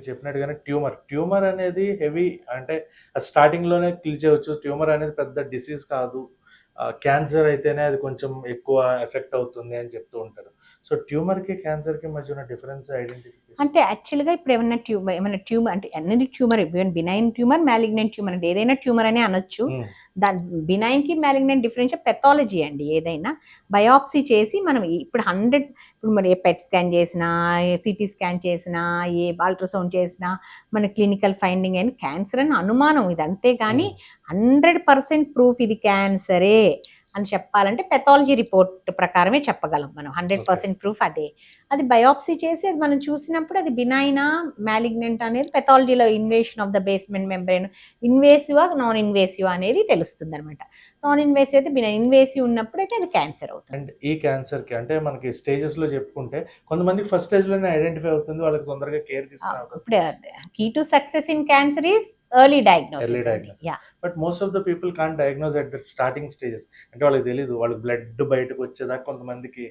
మీరు చెప్పినట్టుగానే tumour. Tumour అనేది హెవీ అంటే స్టార్టింగ్లోనే స్టార్టింగ్ కిల్ చేయవచ్చు. ట్యూమర్ అనేది పెద్ద డిసీజ్ కాదు. క్యాన్సర్ అయితేనే అది కొంచెం ఎక్కువ ఎఫెక్ట్ అవుతుంది అని చెప్తూ ఉంటారు. సో ట్యూమర్కి క్యాన్సర్కి మధ్య ఉన్న డిఫరెన్స్ ఐడెంటిఫికేషన్ అంటే యాక్చువల్గా ఇప్పుడు ఏమన్నా ట్యూమర్ ఏమైనా ట్యూమర్ అంటే అన్ని tumour benign tumour malignant tumour అంటే ఏదైనా ట్యూమర్ అనే అనొచ్చు. దాని బినైన్కి మ్యాలిగ్నెంట్ డిఫరెన్స్ పెథాలజీ అండి ఏదైనా. బయాప్సీ చేసి మనం ఇప్పుడు హండ్రెడ్ ఇప్పుడు మరి పెట్ స్కాన్ చేసినా సిటీ స్కాన్ చేసినా ఏ అల్ట్రాసౌండ్ చేసినా మన క్లినికల్ ఫైండింగ్ అని క్యాన్సర్ అని అనుమానం ఇది అంతే కానీ హండ్రెడ్ పర్సెంట్ ప్రూఫ్ ఇది క్యాన్సరే అని చెప్పాలంటే పెథాలజీ రిపోర్ట్ ప్రకారమే చెప్పగలం మనం. హండ్రెడ్ పర్సెంట్ ప్రూఫ్ అదే. అది బయాప్సీ చేసి అది మనం చూసినప్పుడు అది బినైనా మ్యాలిగ్నెంట్ అనేది పెథాలజీలో invasion of the basement membrane invasive non invasive అనేది తెలుస్తుంది అనమాట నాన్ ఇన్వేసివ్ అయితే బిన ఇన్వేసివ్ ఉన్నప్పుడు అయితే అది క్యాన్సర్ అవుతుంది. అండ్ ఈ క్యాన్సర్కి అంటే మనకి స్టేజెస్లో చెప్పుకుంటే కొంతమందికి ఫస్ట్ స్టేజ్లోనే ఐడెంటిఫై అవుతుంది వాళ్ళకి తొందరగా కేర్ తీసుకునే అవకాశం ఇప్పుడు key to success in cancer is early diagnosis but most of the people can diagnose at the starting stages అంటే వాళ్ళకి తెలియదు వాళ్ళకి బ్లడ్ బయటకు వచ్చేదాకా కొంతమందికి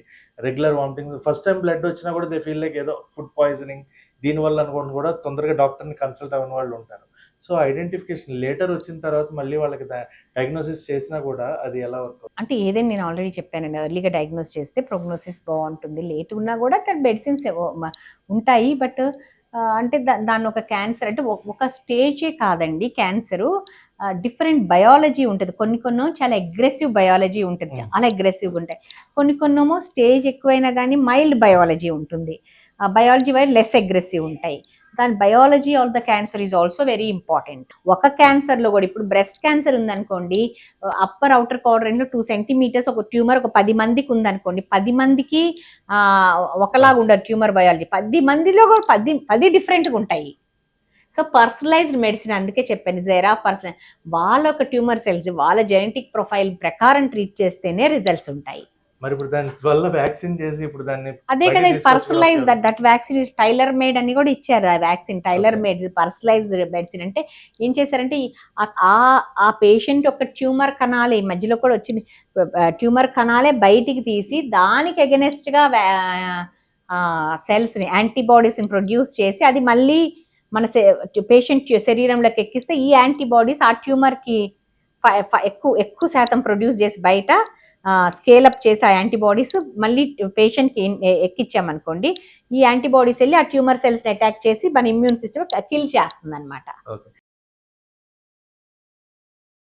regular vomiting first time blood వచ్చినా కూడా దే ఫీల్ లైక్ ఏదో ఫుడ్ పాయిజనింగ్ దీనివల్ల అనుకోండి కూడా తొందరగా డాక్టర్ని కన్సల్ట్ అవ్వని వాళ్ళు ఉంటారు. సో ఐడెంటిఫికేషన్ లేటర్ వచ్చిన తర్వాత మళ్ళీ వాళ్ళకి డయాగ్నోసిస్ చేసినా కూడా అది ఎలా వర్క్ అంటే ఏదైనా నేను ఆల్రెడీ చెప్పానండి ఎర్లీగా డయాగ్నోస్ చేస్తే ప్రోగ్నోసిస్ బాగుంటుంది. లేట్ ఉన్నా కూడా మెడిసిన్స్ ఉంటాయి. బట్ అంటే దా దాన్ని ఒక క్యాన్సర్ అంటే ఒక- స్టేజే కాదండి క్యాన్సరు. డిఫరెంట్ బయాలజీ ఉంటుంది. కొన్ని కొన్ని చాలా అగ్రెసివ్ బయాలజీ ఉంటుంది. చాలా అగ్రెసివ్గా ఉంటాయి. కొన్ని కొన్నేమో స్టేజ్ ఎక్కువైనా కానీ మైల్డ్ బయాలజీ ఉంటుంది. బయాలజీ వైడ్ లెస్ అగ్రెసివ్ ఉంటాయి. దాని biology of the cancer is also very important ఒక క్యాన్సర్లో కూడా ఇప్పుడు బ్రెస్ట్ క్యాన్సర్ ఉందనుకోండి అప్పర్ అవుటర్ క్వాడ్రెంట్లో టూ సెంటీమీటర్స్ ఒక ట్యూమర్ ఒక పది మందికి ఉందనుకోండి పది మందికి ఒకలాగా ఉండదు ట్యూమర్ బయాలజీ పది మందిలో కూడా పది పది డిఫరెంట్గా ఉంటాయి. సో పర్సనలైజ్డ్ మెడిసిన్ అందుకే చెప్పాను జెరా పర్సనల్ వాళ్ళ ఒక ట్యూమర్ సెల్స్ వాళ్ళ జెనెటిక్ ప్రొఫైల్ ప్రకారం ట్రీట్ చేస్తేనే రిజల్ట్స్ ఉంటాయి. మరి ఇప్పుడు దాని వల్ల వ్యాక్సిన్ చేసి ఇప్పుడు దాన్ని అదే కదా ఇది personalise. That that vaccine tailor made అని కూడా ఇచ్చారు ఆ vaccine tailor made personalise medicine అంటే ఏం చేశారంటే ఆ ఆ పేషెంట్ ఒక ట్యూమర్ కణాలే ఈ మధ్యలో కూడా వచ్చింది. ట్యూమర్ కణాలే బయటికి తీసి దానికి అగెనెస్ట్గా సెల్స్ని యాంటీబాడీస్ని ప్రొడ్యూస్ చేసి అది మళ్ళీ మన పేషెంట్ శరీరంలోకి ఎక్కిస్తే ఈ యాంటీబాడీస్ ఆ ట్యూమర్కి ఎక్కువ ఎక్కువ శాతం ప్రొడ్యూస్ చేసి బయట స్కేల్ అప్ చేసి ఆ యాంటీబాడీస్ మళ్ళీ పేషెంట్కి ఎక్కించామనుకోండి ఈ యాంటీబాడీస్ వెళ్ళి ఆ ట్యూమర్ సెల్స్ని అటాక్ చేసి మన ఇమ్యూన్ సిస్టమ్ కిల్ చేస్తుంది అనమాట